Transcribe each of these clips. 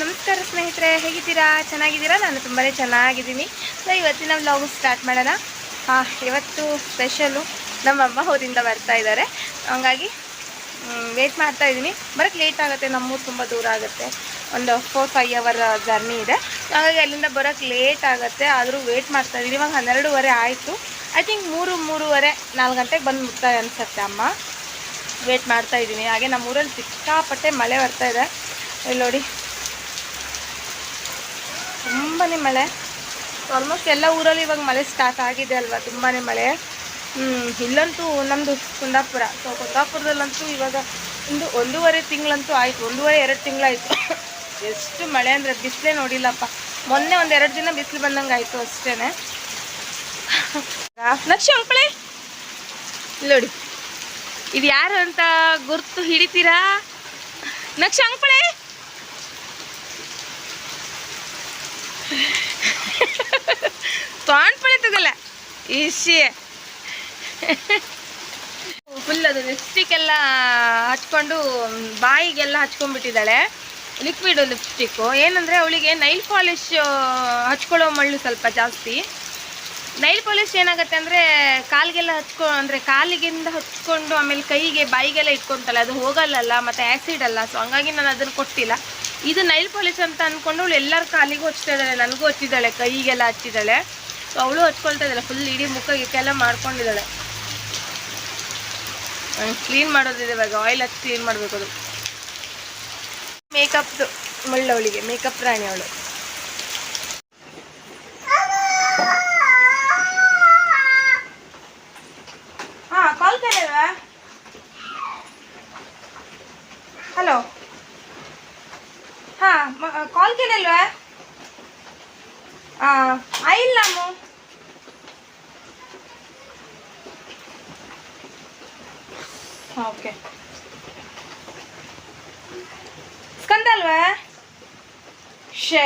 ನಮಸ್ಕಾರ ಸ್ನೇಹಿತರೆ, ಹೇಗಿದ್ದೀರಾ? ಚೆನ್ನಾಗಿದ್ದೀರಾ? ನಾನು ತುಂಬಾ ಚೆನ್ನಾಗಿದ್ದೀನಿ. ಸೊ ಇವತ್ತಿನ ವ್ಲಾಗು ಸ್ಟಾರ್ಟ್ ಮಾಡೋಣ. ಇವತ್ತು ಸ್ಪೆಷಲು ನಮ್ಮಮ್ಮ ಊರಿಂದ ಬರ್ತಾ ಇದ್ದಾರೆ. ಹಂಗಾಗಿ ವೇಟ್ ಮಾಡ್ತಾ ಇದ್ದೀನಿ. ಬರೋಕ್ಕೆ ಲೇಟ್ ಆಗುತ್ತೆ ನಮ್ಮೂರು ತುಂಬ ದೂರ ಆಗುತ್ತೆ. ಒಂದು ಫೋರ್ ಫೈವ್ ಅವರ್ ಜರ್ನಿ ಇದೆ. ಹಾಗಾಗಿ ಅಲ್ಲಿಂದ ಬರೋಕ್ಕೆ ಲೇಟ್ ಆಗುತ್ತೆ. ಆದರೂ ವೇಟ್ ಮಾಡ್ತಾ ಇದ್ದೀನಿ. ಇವಾಗ ಹನ್ನೆರಡೂವರೆ ಆಯಿತು. ಐ ಥಿಂಕ್ ಮೂರು, ಮೂರುವರೆ, ನಾಲ್ಕು ಗಂಟೆಗೆ ಬಂದು ಮುಟ್ತಾರೆ ಅನಿಸುತ್ತೆ ಅಮ್ಮ. ವೇಟ್ ಮಾಡ್ತಾ ಇದ್ದೀನಿ. ಹಾಗೆ ನಮ್ಮ ಊರಲ್ಲಿ ಸಿಕ್ಕಾಪಟ್ಟೆ ಮಳೆ ಬರ್ತಾ ಇದೆ. ಇಲ್ಲಿ ನೋಡಿ. ತುಂಬಾ ಮಳೆ. ಆಲ್ಮೋಸ್ಟ್ ಎಲ್ಲ ಊರಲ್ಲಿ ಇವಾಗ ಮಳೆ ಸ್ಟಾರ್ಟ್ ಆಗಿದೆ ಅಲ್ವಾ? ತುಂಬಾ ಮಳೆ. ಇಲ್ಲಂತೂ ನಮ್ಮದು ಕುಂದಾಪುರ. ಸೊ ಕುಂದಾಪುರದಲ್ಲಂತೂ ಇವಾಗ ಒಂದು ಒಂದೂವರೆ ತಿಂಗಳಂತೂ ಆಯಿತು. ಒಂದೂವರೆ, ಎರಡು ತಿಂಗಳಾಯಿತು. ಎಷ್ಟು ಮಳೆ ಅಂದರೆ ಬಿಸಿಲೇ ನೋಡಿಲ್ಲಪ್ಪ. ಮೊನ್ನೆ ಒಂದು ಎರಡು ದಿನ ಬಿಸಿಲು ಬಂದಂಗೆ ಆಯಿತು ಅಷ್ಟೇ ನಕ್ಷ, ಅಂಕಳೆ? ನೋಡಿ. ಇದು ಯಾರು ಅಂತ ಗುರ್ತು ಹಿಡಿತೀರಾ? ನಕ್ಷ, ಅಂಕಳೆ? ಕಾಣ್ಪಳೆ ತಗಲ್ಲ ಇಸಿ ಫುಲ್ ಅದು ಲಿಪ್ಸ್ಟಿಕ್ ಎಲ್ಲ ಹಚ್ಕೊಂಡು, ಬಾಯಿಗೆಲ್ಲ ಹಚ್ಕೊಂಡ್ಬಿಟ್ಟಿದ್ದಾಳೆ. ಲಿಕ್ವಿಡ್ ಲಿಪ್ಸ್ಟಿಕ್ಕು ಏನಂದರೆ ಅವಳಿಗೆ ನೈಲ್ ಪಾಲಿಷ್ ಹಚ್ಕೊಳ್ಳೋ ಮಳ್ಳು ಸ್ವಲ್ಪ ಜಾಸ್ತಿ. ನೈಲ್ ಪಾಲಿಶ್ ಏನಾಗುತ್ತೆ ಅಂದರೆ ಕಾಲಿಗೆಲ್ಲ ಹಚ್ಕೊ, ಅಂದರೆ ಕಾಲಿಗಿಂದ ಹಚ್ಕೊಂಡು ಆಮೇಲೆ ಕೈಗೆ, ಬಾಯಿಗೆಲ್ಲ ಇಟ್ಕೊತಾಳೆ. ಅದು ಹೋಗಲ್ಲಲ್ಲ, ಮತ್ತು ಆ್ಯಸಿಡ್ ಅಲ್ಲ. ಸೊ ಹಂಗಾಗಿ ನಾನು ಅದನ್ನು ಕೊಟ್ಟಿಲ್ಲ. ಇದು ನೈಲ್ ಪಾಲಿಶ್ ಅಂತ ಅಂದ್ಕೊಂಡು ಅವಳು ಎಲ್ಲರ ಕಾಲಿಗೂ ಹಚ್ತಾ ಇದ್ದಾಳೆ. ನನಗೂ ಹಚ್ಚಿದ್ದಾಳೆ, ಕೈಗೆಲ್ಲ ಹಚ್ಚಿದ್ದಾಳೆ. ಅವಳು ಹಚ್ಕೊಳ್ತಾ ಇದ್ದಾಳೆ ಫುಲ್ ಇಡೀ ಮುಖ ಗಿಕ್ಕೆಲ್ಲ ಮಾಡ್ಕೊಂಡಿದ್ದಾಳೆ. ಕ್ಲೀನ್ ಮಾಡೋದಿದೆ ಇವಾಗ ಆಯಿಲ್ ಹಚ್ಚಿ ಕ್ಲೀನ್ ಮಾಡಬೇಕು ಅದು. ಮೇಕಪ್ದು ಮುಳ್ಳು ಅವಳಿಗೆ ಮೇಕಪ್ ರಾಣಿ ಅವಳು. ಹಾ ಕಾಲ್ ಕೇಳಲ್ವಾ ಹಲೋ ಹಾಂ ಕಾಲ್ ಕೇಳಿಲ್ವಾ ಆಯಿಲ್ ನಾಮು ಓಕೆ ಸ್ಕಂದ ಅಲ್ವಾ ಶೇ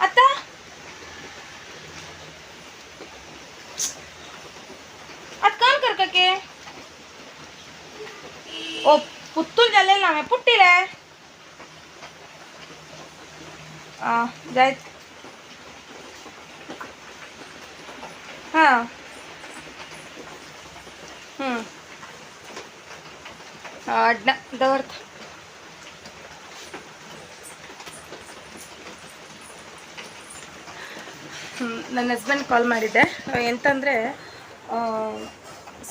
ಅತ್ತ ಅದು ಕಾನ್ ಕರ್ಕಕ್ಕೆ ಓ ಪುತ್ತೂರು ಜಲ್ಲೆ ನಾವೇ ಪುಟ್ಟಿಲೆ ಆ ಜಾಯ್ತು ಹಾಂ ಅಡ್ಡ ದವರ್ತ ನನ್ನ ಹಸ್ಬೆಂಡ್ ಕಾಲ್ ಮಾಡಿದ್ದೆ. ಎಂತಂದರೆ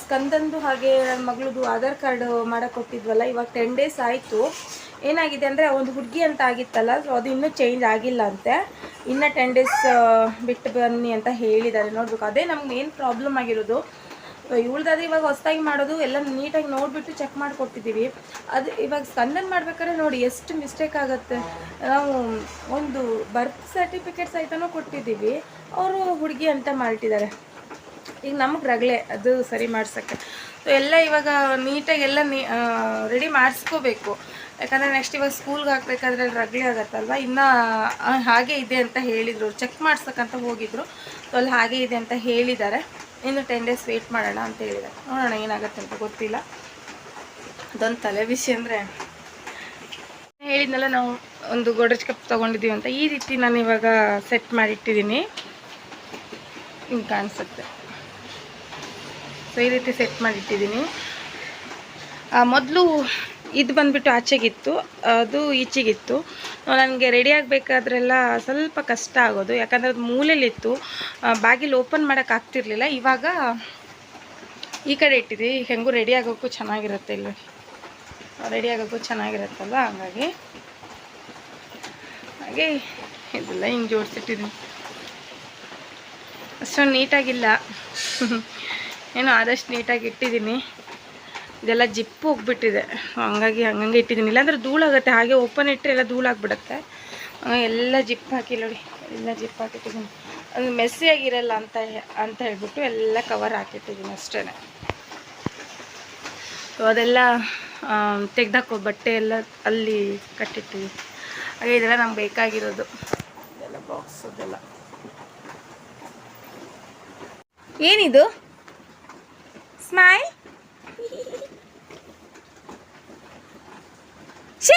ಸ್ಕಂದಂದು ಹಾಗೆ ನನ್ನ ಮಗಳದು ಆಧಾರ್ ಕಾರ್ಡ್ ಮಾಡೋಕೆ ಕೊಟ್ಟಿದ್ವಲ್ಲ, ಇವಾಗ ಟೆನ್ ಡೇಸ್ ಆಯಿತು. ಏನಾಗಿದೆ ಅಂದರೆ ಒಂದು ಹುಡುಗಿ ಅಂತ ಆಗಿತ್ತಲ್ಲ, ಸೊ ಅದು ಇನ್ನೂ ಚೇಂಜ್ ಆಗಿಲ್ಲ ಅಂತೆ. ಇನ್ನೂ ಟೆನ್ ಡೇಸ್ ಬಿಟ್ಟು ಬನ್ನಿ ಅಂತ ಹೇಳಿದ್ದಾರೆ. ನೋಡಬೇಕು. ಅದೇ ನಮ್ಗೆ ಏನು ಪ್ರಾಬ್ಲಮ್ ಆಗಿರೋದು ಇವಳ್ದಾದ್ರೆ ಇವಾಗ ಹೊಸದಾಗಿ ಮಾಡೋದು ಎಲ್ಲ ನೀಟಾಗಿ ನೋಡಿಬಿಟ್ಟು ಚೆಕ್ ಮಾಡಿಕೊಟ್ಟಿದ್ದೀವಿ ಅದು ಇವಾಗ ಸ್ಕಂದನ್ ಮಾಡ್ಬೇಕಾದ್ರೆ ನೋಡಿ ಎಷ್ಟು ಮಿಸ್ಟೇಕ್ ಆಗುತ್ತೆ. ನಾವು ಒಂದು ಬರ್ತ್ ಸರ್ಟಿಫಿಕೇಟ್ ಸಹಿತನೂ ಕೊಟ್ಟಿದ್ದೀವಿ ಅವರು ಹುಡುಗಿ ಅಂತ ಮಾಡಿಟ್ಟಿದ್ದಾರೆ ಈಗ ನಮಗೆ ರಗಳೆ, ಅದು ಸರಿ ಮಾಡ್ಸೋಕ್ಕೆ. ಸೊ ಎಲ್ಲ ಇವಾಗ ನೀಟಾಗಿ ಎಲ್ಲ ನೀ ರೆಡಿ ಮಾಡಿಸ್ಕೋಬೇಕು. ಯಾಕಂದರೆ ನೆಕ್ಸ್ಟ್ ಇವಾಗ ಸ್ಕೂಲ್ಗೆ ಹಾಕ್ಬೇಕಾದ್ರೆ ರಗಳೆ ಆಗುತ್ತಲ್ವ? ಇನ್ನೂ ಹಾಗೆ ಇದೆ ಅಂತ ಹೇಳಿದರು. ಚೆಕ್ ಮಾಡ್ಸೋಕ್ಕಂತ ಹೋಗಿದ್ರು. ಸೊ ಅಲ್ಲಿ ಹಾಗೆ ಇದೆ ಅಂತ ಹೇಳಿದ್ದಾರೆ. ಇನ್ನು ಟೆನ್ ಡೇಸ್ ವೆಯ್ಟ್ ಮಾಡೋಣ ಅಂತ ಹೇಳಿದೆ. ನೋಡೋಣ ಏನಾಗುತ್ತೆ ಅಂತ, ಗೊತ್ತಿಲ್ಲ. ಅದೊಂದು ತಲೆ ಬಿಸಿ ಅಂದರೆ. ಹೇಳಿದ್ನಲ್ಲ ನಾವು ಒಂದು ಗೋಡ್ರೇಜ್ ಕಪ್ ತೊಗೊಂಡಿದ್ದೀವಿ ಅಂತ. ಈ ರೀತಿ ನಾನು ಇವಾಗ ಸೆಟ್ ಮಾಡಿಟ್ಟಿದ್ದೀನಿ. ಹಿಂಗೆ ಕಾಣಿಸುತ್ತೆ. ಸೊ ಈ ರೀತಿ ಸೆಟ್ ಮಾಡಿಟ್ಟಿದ್ದೀನಿ. ಮೊದಲು ಇದು ಬಂದುಬಿಟ್ಟು ಆಚೆಗಿತ್ತು, ಅದು ಈಚೆಗಿತ್ತು. ನನಗೆ ರೆಡಿ ಆಗಬೇಕಾದ್ರೆಲ್ಲ ಸ್ವಲ್ಪ ಕಷ್ಟ ಆಗೋದು. ಯಾಕಂದರೆ ಅದು ಮೂಲೆಯಲ್ಲಿತ್ತು. ಬಾಗಿಲು ಓಪನ್ ಮಾಡೋಕೆ ಆಗ್ತಿರ್ಲಿಲ್ಲ. ಇವಾಗ ಈ ಕಡೆ ಇಟ್ಟಿದ್ದೀವಿ ಹೆಂಗೂ ರೆಡಿ ಆಗೋಕ್ಕೂ ಚೆನ್ನಾಗಿರುತ್ತೆ ಇಲ್ಲಿ. ರೆಡಿ ಆಗೋಕ್ಕೂ ಚೆನ್ನಾಗಿರುತ್ತಲ್ಲ ಹಾಗಾಗಿ ಹಾಗೆ ಇದೆಲ್ಲ ಹಿಂಗೆ ಜೋಡಿಸಿಟ್ಟಿದ್ದೀನಿ. ಅಷ್ಟೊಂದು ನೀಟಾಗಿಲ್ಲ ಏನು ಆದಷ್ಟು ನೀಟಾಗಿ ಇಟ್ಟಿದ್ದೀನಿ. ಇದೆಲ್ಲ ಜಿಪ್ಪು ಹೋಗ್ಬಿಟ್ಟಿದೆ. ಹಂಗಾಗಿ ಹಂಗಂಗೆ ಇಟ್ಟಿದ್ದೀನಿ. ಇಲ್ಲಾಂದ್ರೆ ಧೂಳಾಗುತ್ತೆ ಹಾಗೆ ಓಪನ್ ಇಟ್ಟರೆ ಎಲ್ಲ ಧೂಳಾಗ್ಬಿಡುತ್ತೆ ಎಲ್ಲ ಜಿಪ್ ಹಾಕಿ ನೋಡಿ. ಎಲ್ಲ ಜಿಪ್ ಹಾಕಿಟ್ಟಿದ್ದೀನಿ. ಅದು ಮೆಸ್ಸಿಯಾಗಿರಲ್ಲ ಅಂತ ಅಂತ ಹೇಳ್ಬಿಟ್ಟು ಎಲ್ಲ ಕವರ್ ಹಾಕಿಟ್ಟಿದ್ದೀನಿ ಅಷ್ಟೇ. ಅದೆಲ್ಲ ತೆಗ್ದಾಕೋ ಬಟ್ಟೆ ಎಲ್ಲ ಅಲ್ಲಿ ಕಟ್ಟಿಟ್ಟಿದ್ದೀನಿ ಹಾಗೆ ಇದೆಲ್ಲ ನಮ್ಗೆ ಬೇಕಾಗಿರೋದು. ಇದೆಲ್ಲ ಬಾಕ್ಸ್ ಅದೆಲ್ಲ ಏನಿದು? ಸ್ಮೈಲ್ ಛೇ!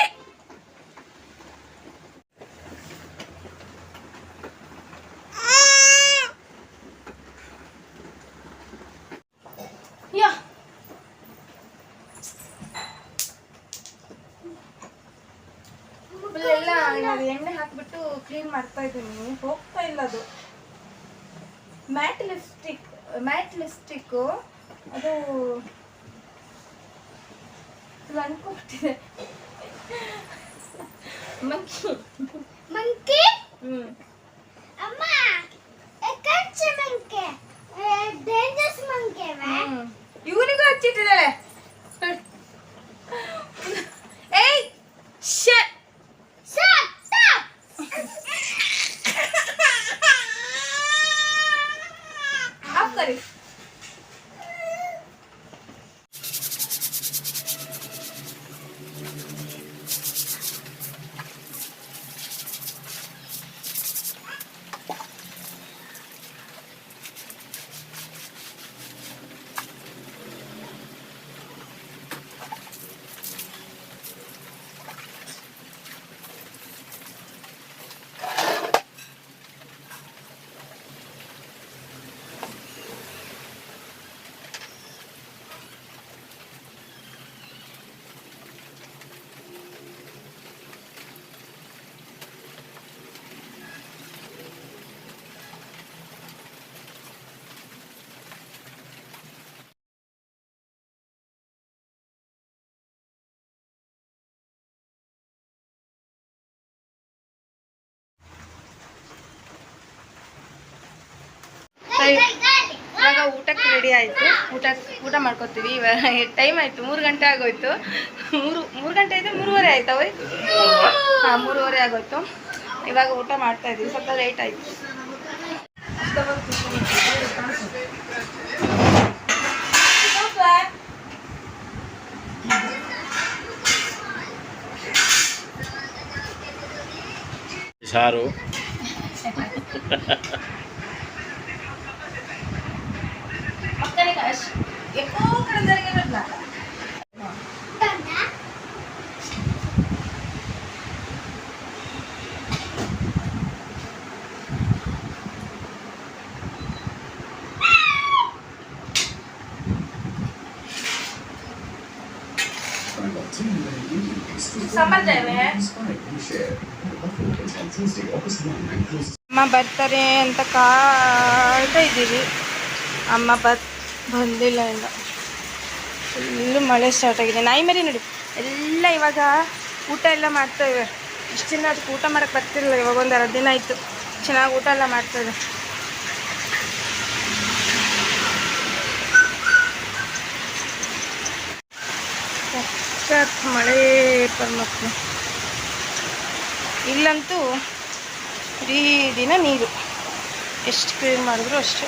ಎಣ್ಣೆ ಹಾಕಿಬಿಟ್ಟು ಕ್ಲೀನ್ ಮಾಡ್ತಾ ಇದ್ದೀನಿ. ಹೋಗ್ತಾ ಇಲ್ಲ ಅದು. ಮ್ಯಾಟ್ ಲಿಪ್ಸ್ಟಿಕ್ ಮ್ಯಾಟ್ ಲಿಪ್ಸ್ಟಿಕ್ ಅದು ಅಂದ್ಕೊಟ್ಟಿದೆ monkey. Monkey? Mm amma e kanche monkey e dangerous monkey va mm. ni ko ಇವಾಗ ಊಟಕ್ಕೆ ರೆಡಿ ಆಯಿತು. ಊಟ ಊಟ ಮಾಡ್ಕೋತೀವಿ. ಇವಾಗ ಟೈಮ್ ಆಯಿತು. ಮೂರು ಗಂಟೆ ಆಗೋಯ್ತು. ಮೂರು ಮೂರು ಗಂಟೆ ಆಯಿತು ಮೂರುವರೆ ಆಯ್ತಾ ಹೋಯ್? ಹಾಂ ಮೂರುವರೆ ಆಗೋಯ್ತು. ಇವಾಗ ಊಟ ಮಾಡ್ತಾ ಇದ್ದೀವಿ. ಸ್ವಲ್ಪ ಲೇಟ್ ಆಯಿತು. ಸಾರು. ಅಷ್ಟು ಎಕ್ಕೋ ಕಡೆ ಜರುಗಿರೋದ್ನ ಸಮಾಜವೇ ಅಮ್ಮ ಬರ್ತಾರೆ ಅಂತ ಕಾಯ್ತಾ ಇದ್ದೀವಿ ಅಮ್ಮ ಬರ್ ಬಂದಿಲ್ಲ ಇಲ್ಲ ಫುಲ್ಲು ಮಳೆ ಸ್ಟಾರ್ಟ್ ಆಗಿದೆ. ನಾಯಿ ಮರಿ ನೋಡಿ. ಎಲ್ಲ ಇವಾಗ ಊಟ ಎಲ್ಲ ಮಾಡ್ತಾ ಇವೆ. ಇಷ್ಟು ದಿನ ಅದಕ್ಕೆ ಊಟ ಮಾಡೋಕ್ಕೆ ಬರ್ತಿರಲಿಲ್ಲ. ಇವಾಗ ಒಂದು ಎರಡು ದಿನ ಆಯಿತು. ಚೆನ್ನಾಗಿ ಊಟ ಎಲ್ಲ ಮಾಡ್ತಾ ಇದೆ ಸಖತ್ ಮಳೆ ಪರ್ಮಕ್ಳು ಇಲ್ಲಂತೂ ಇಡೀ ದಿನ ನೀರು. ಎಷ್ಟು ಕ್ಲೀನ್ ಮಾಡಿದ್ರು ಅಷ್ಟೇ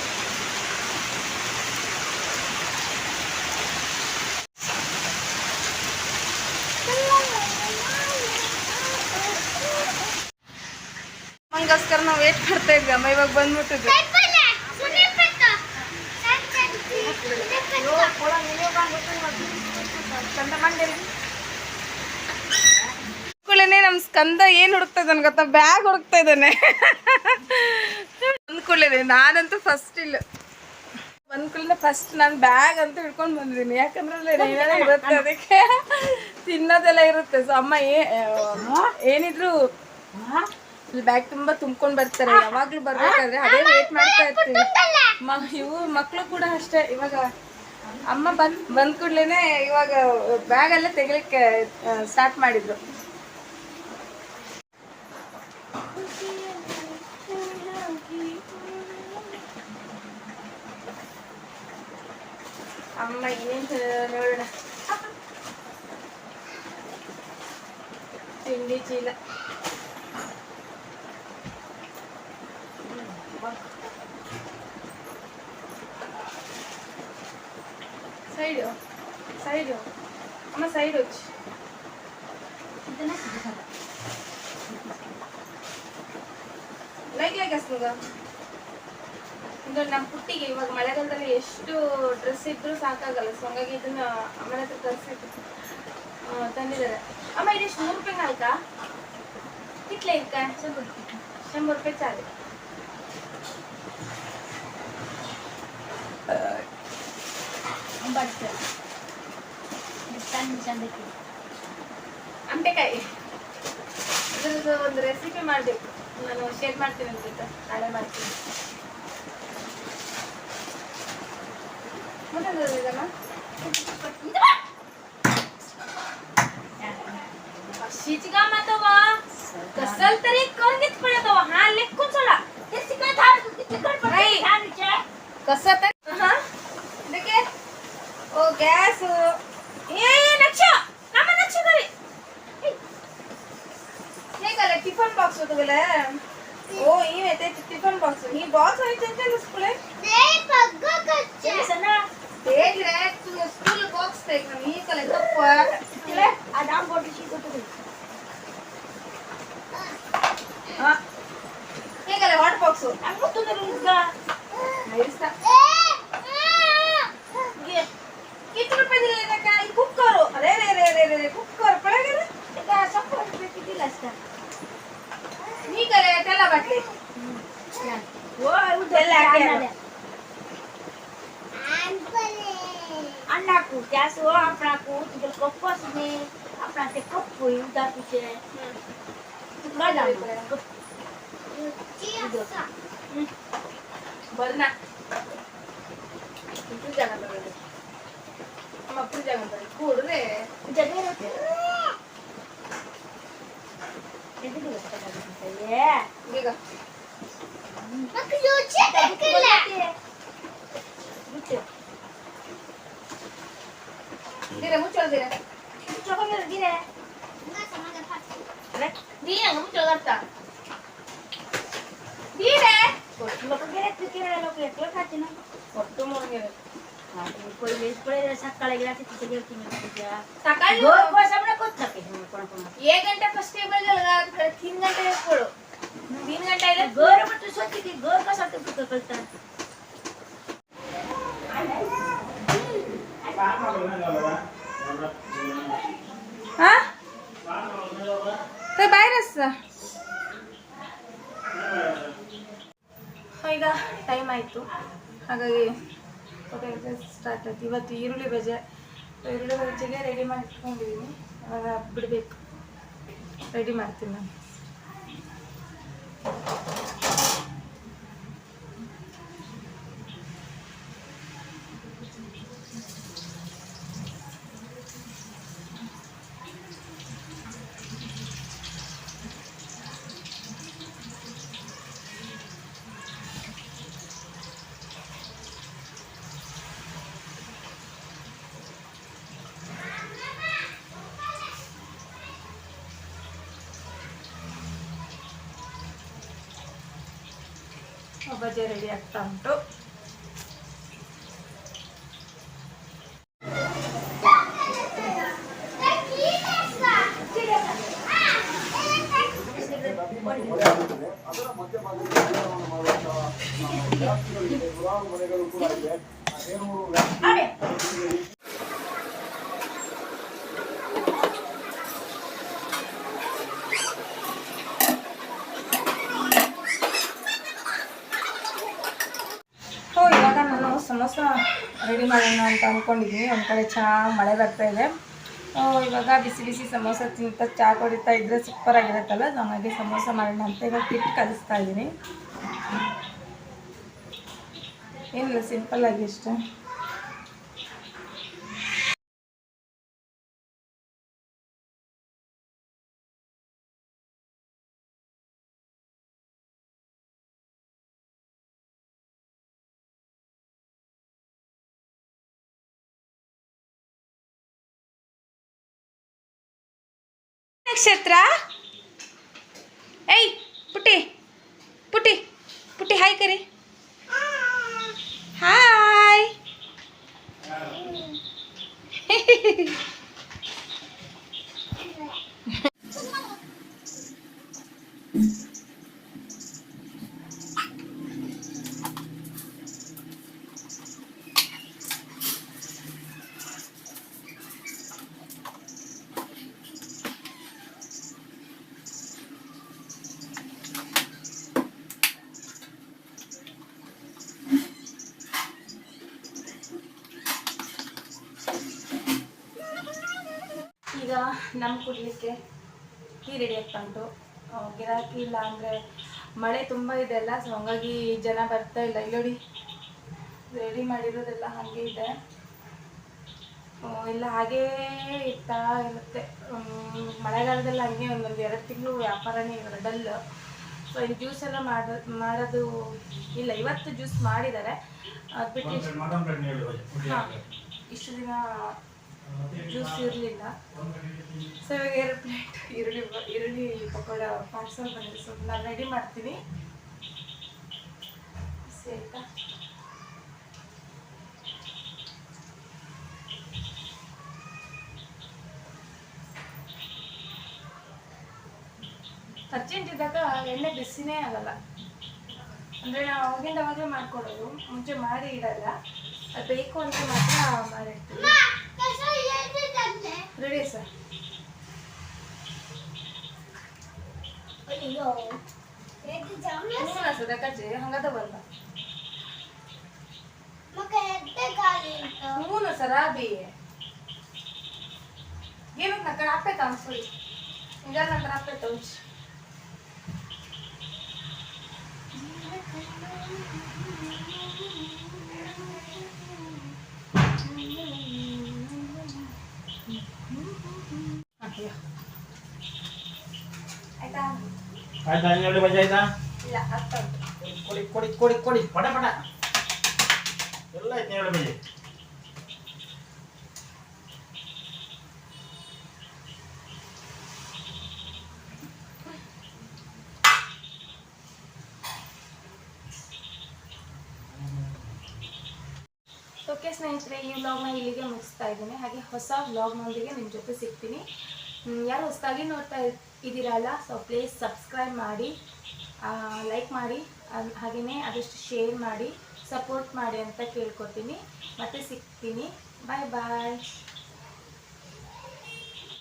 ಅಮ್ಮಂಗೋಸ್ಕರ ನಾವು ವೇಟ್ ಮಾಡ್ತಾ ಇದ್ವಿ ಅಮ್ಮ ಇವಾಗ ಬಂದ್ಬಿಟ್ಟಿದ್ವಿ. ಕೂಡಲೇ ನಮ್ಮ ಸ್ಕಂದ ಏನು ಹುಡುಕ್ತಾ ಇದ್ದಾನೆ ಗೊತ್ತಾ? ಬ್ಯಾಗ್ ಹುಡುಕ್ತಾ ಇದ್ದಾನೆ. ಅಂದ್ಕೊಳ್ಳೇನೆ ನಾನಂತೂ ಫಸ್ಟ್ ಇಲ್ಲ. ಬಂದ್ಕೊಳ್ಳೆ ಫಸ್ಟ್ ನಾನು ಬ್ಯಾಗ್ ಅಂತ ಹಿಡ್ಕೊಂಡು ಬಂದಿದ್ದೀನಿ. ಯಾಕಂದ್ರೆ ಇರುತ್ತೆ ಅದಕ್ಕೆ. ತಿನ್ನೋದೆಲ್ಲ ಇರುತ್ತೆ. ಸೊ ಅಮ್ಮ ಏ ಏನಿದ್ರು ಬ್ಯಾಗ್ ತುಂಬಾ ತುಂಬ್ಕೊಂಡು ಬರ್ತಾರೆ. ಯಾವಾಗ್ಲೂ ಬರ್ಬೇಕಾದ್ರೆ ಅದೇ ವೇಟ್ ಮಾಡ್ತಾ ಇರ್ತೀವಿ. ಮ ಇವು ಮಕ್ಕಳು ಕೂಡ ಅಷ್ಟೇ. ಇವಾಗ ಅಮ್ಮ ಬಂದ್ ಬಂದ್ ಕೂಡ್ಲೇನೆ ಇವಾಗ ಬ್ಯಾಗ್ ಎಲ್ಲ ತೆಗಿಲಿಕ್ಕೆ ಸ್ಟಾರ್ಟ್ ಮಾಡಿದ್ರು. ಅಮ್ಮ ಏನ್ ನೋಡೋಣ. ತಿಂಡಿ ಚೀಲ. ಸೈಡು ಸೈಡು ಅಮ್ಮ ಸೈಡ್ వచ్చి ಲೈಕ್ ಲೈಕ್ ಅಸ್ಮಗ ಇದು ನಮ್ಮ ಪುಟ್ಟಿಗೆ ಇವಾಗ ಮಳೆಗಾಲದಲ್ಲಿ ಎಷ್ಟು ಡ್ರೆಸ್ ಇದ್ರೂ ಸಾಕಾಗಲ್ಲ ಸೊ ಹಂಗಾಗಿ ಇದನ್ನ ಅಮ್ಮನ ಹತ್ರ ತರಿಸಿದ್ದು ತಂದಿದ್ದಾರೆ ಅಮ್ಮ ಇದೆಷ್ಟು ನೂರು ರೂಪಾಯಿ ನಾಲ್ಕಾ ಕಿತ್ಲೆ ಇದ್ಕ ಶಂಬರ್ ರೂಪಾಯಿ ಚಾಲು ಅಂಬೆಕಾಯಿ ಇದ್ರದ್ದು ಒಂದು ರೆಸಿಪಿ ಮಾಡಬೇಕು ನಾನು ಶೇರ್ ಮಾಡ್ತೀನಿ ನಿಮ್ ಜೊತೆ ನಾಳೆ ಮಾಡ್ತೀನಿ ಮುಂದೆ ಇದನ್ನ शिचका मातोबा कसल तरी कर घेत पडतो हा लेखून चला ते सिकल थार तू किती कर नाही. कसं तर हा देखे గ్యాస్ ఏ లక్ష ನಮ್ಮ ಲಕ್ಷ ಕರಿ ಹೇಗಲ್ಲ ಟಿಫನ್ ಬಾಕ್ಸ್ ಹೋದವಲ್ಲ ಓ ಈ ಐತೆ ಟಿಫನ್ ಬಾಕ್ಸ್ ಈ ಬಾಕ್ಸ್ ಐತೆ ಅಂತ ಸ್ಕೂಲೇ anakku dia apa aku tinggal kopo sini. Apa te kopo ini udah tuh cie mana lu baru nak itu jangan berani sama pun jangan berani kur re. Jangan berani ini juga kita jangan berani ya enggak Aku yuk cek, aku lah. dire, mucho dire. 조금이라도 니네. 누가 장난감 팠지? 그래? 니네 무조 갔다. 니네. ¿Lo que quieres tú quieres lo que tú estás haciendo? ¿Por qué me lo quieres? कोई पड़े सकाळी गेला तिथे गेली तुझ्या सकाळी दोन बस आपण कोच टाके एक घंटा फ़र्स्ट टेबल गेला तीन घंटा पळो तीन घंटा गेला घर पण तू स्वतः की घर कसा तू तुझं कळतं ಹಾಂ? ಬೈರಸ್ ಈಗ ಟೈಮ್ ಆಯಿತು. ಹಾಗಾಗಿ ಸ್ಟಾರ್ಟ್ ಆಯ್ತು. ಇವತ್ತು ಈರುಳ್ಳಿ ಬಜೆ ಈರುಳ್ಳಿ ಬಜೆಗೆ ರೆಡಿ ಮಾಡಿ ಅವಾಗ ಬಿಡಬೇಕು. ರೆಡಿ ಮಾಡ್ತೀನಿ ನಾನು. ಬಜ್ಜೆ ರೆಡಿ ಆಗ್ತಾ ಉಂಟು. ಸೊ ಇವಾಗ ನಾನು ಸಮೋಸ ರೆಡಿ ಮಾಡೋಣ ಅಂತ ಅಂದ್ಕೊಂಡಿದ್ದೀನಿ ಒಂದು ಕಡೆ ಚೆನ್ನಾಗಿ ಮಳೆ ಬರ್ತಾ ಇದೆ. ಇವಾಗ ಬಿಸಿ ಬಿಸಿ ಸಮೋಸ ತಿಂತ ಚಹಾ ಕುಡಿತಾ ಇದ್ದರೆ ಸೂಪರ್ ಆಗಿರುತ್ತಲ್ಲ, ಸೊ ಹಾಗಾಗಿ ಸಮೋಸ ಮಾಡೋಣ ಅಂತ ಇವಾಗ ಹಿಟ್ಟು ಕಲಿಸ್ತಾ ಇದ್ದೀನಿ ಏನಿಲ್ಲ ಸಿಂಪಲ್ಲಾಗಿ ಇಷ್ಟ ನಕ್ಷತ್ರ ಏಯ್ ಪುಟ್ಟಿ ಪುಟ್ಟಿ ಪುಟ್ಟಿ ಹಾಯ್ ಕರಿ ಹಾಯ್ ನಮ್ಮ ಕುಡಿಯೋಕ್ಕೆ ಟೀ ರೆಡಿ ಆಗ್ತಾ ಉಂಟು ಗಿರಾಕಿ ಇಲ್ಲ ಅಂದರೆ ಮಳೆ ತುಂಬ ಇದೆ ಅಲ್ಲ ಸೊ ಹಂಗಾಗಿ ಜನ ಬರ್ತಾ ಇಲ್ಲ. ಇಲ್ಲೋಡಿ ರೆಡಿ ಮಾಡಿರೋದೆಲ್ಲ ಹಾಗೆ ಇದೆ. ಇಲ್ಲ ಹಾಗೇ ಇರ್ತಾ ಇರುತ್ತೆ. ಮಳೆಗಾಲದಲ್ಲಿ ಹಾಗೆ ಒಂದೊಂದು ಎರಡು ತಿಂಗಳು ವ್ಯಾಪಾರನೇ ಡಲ್ ಸೊ ಇಲ್ಲಿ ಜ್ಯೂಸ್ ಎಲ್ಲ ಮಾಡೋ ಮಾಡೋದು ಇಲ್ಲ. ಇವತ್ತು ಜ್ಯೂಸ್ ಮಾಡಿದ್ದಾರೆ. ಅದು ಬಿಟ್ಟು ಹಾಂ. ಇಷ್ಟು ದಿನ ಜ್ಯೂಸ್ ಇರಲಿಲ್ಲ. ಸೊ ಇವಾಗ ಎರಡು ಪ್ಲೇಟ್ ಈರುಳ್ಳಿ ಈರುಳ್ಳಿ ಪಕೋಡ ಪಾರ್ಸಲ್ ಬಂದಿದೆ ಸೊ ನಾನು ರೆಡಿ ಮಾಡ್ತೀನಿ. ಆಯಿತಾ? ಅರ್ಜೆಂಟ್ ಇದ್ದಾಗ ಎಣ್ಣೆ ಬಿಸಿನೇ ಆಗಲ್ಲ. ಅಂದರೆ ನಾವು ಅವಾಗಿಂದ ಅವಾಗಲೇ ಮಾಡ್ಕೊಡೋದು. ಮುಂಚೆ ಮಾಡಿ ಇಡಲ್ಲ. ಅದು ಬೇಕು ಅಂದರೆ ಮಾತ್ರ ಮಾಡಿರ್ತೀವಿ ರೆಡಿ ಸರ್ ಅಯ್ಯೋ ಎದ್ದು ಜಾಮ್ಲೆ ಹ್ಞೂ ಸರ್ ಕಜ್ಜಿ ಹಂಗದ ಬರಲ್ಲ ಮಗ ಎದ್ದೆ ಗಾಳಿ ಉಂಟು ಹ್ಞೂ ಸರ್ ಅಬಿ ಏನಕ್ಕೆ ನಕ್ಕ ಅಪ್ಪೆ ತಾಂಸ್ಕೊಳ್ಳಿ ಈಗ ನಂತರ ಅಪ್ಪೆ ಆಯ್ತಾ ಆಯ್ತಾ ಬಜೆ ಆಯ್ತಾ ಇಲ್ಲ ಕೊಡಿ ಕೊಡಿ ಕೊಡಿ ಕೊಡಿ ಪಟ ಪಟ ಎಲ್ಲ ಆಯ್ತು ಹನ್ನೆರಡು ಬಜೆ ಓಕೆ ಸ್ನೇಹಿತರೆ ಈ ವ್ಲಾಗ್ನ ಇಲ್ಲಿಗೆ ಮುಗಿಸ್ತಾ ಇದ್ದೀನಿ. ಹಾಗೆ ಹೊಸ ವ್ಲಾಗ್ನೊಂದಿಗೆ ನಿಮ್ಮ ಜೊತೆ ಸಿಗ್ತೀನಿ. ಯಾರು ಹೊಸದಾಗಿ ನೋಡ್ತಾ ಇದ್- ಇದ್ದೀರಲ್ಲ ಸೊ ಪ್ಲೀಸ್ ಸಬ್ಸ್ಕ್ರೈಬ್ ಮಾಡಿ ಲೈಕ್ ಮಾಡಿ ಹಾಗೆಯೇ ಅದಷ್ಟು ಶೇರ್ ಮಾಡಿ ಸಪೋರ್ಟ್ ಮಾಡಿ ಅಂತ ಕೇಳ್ಕೊತೀನಿ ಮತ್ತೆ ಸಿಗ್ತೀನಿ. ಬಾಯ್ ಬಾಯ್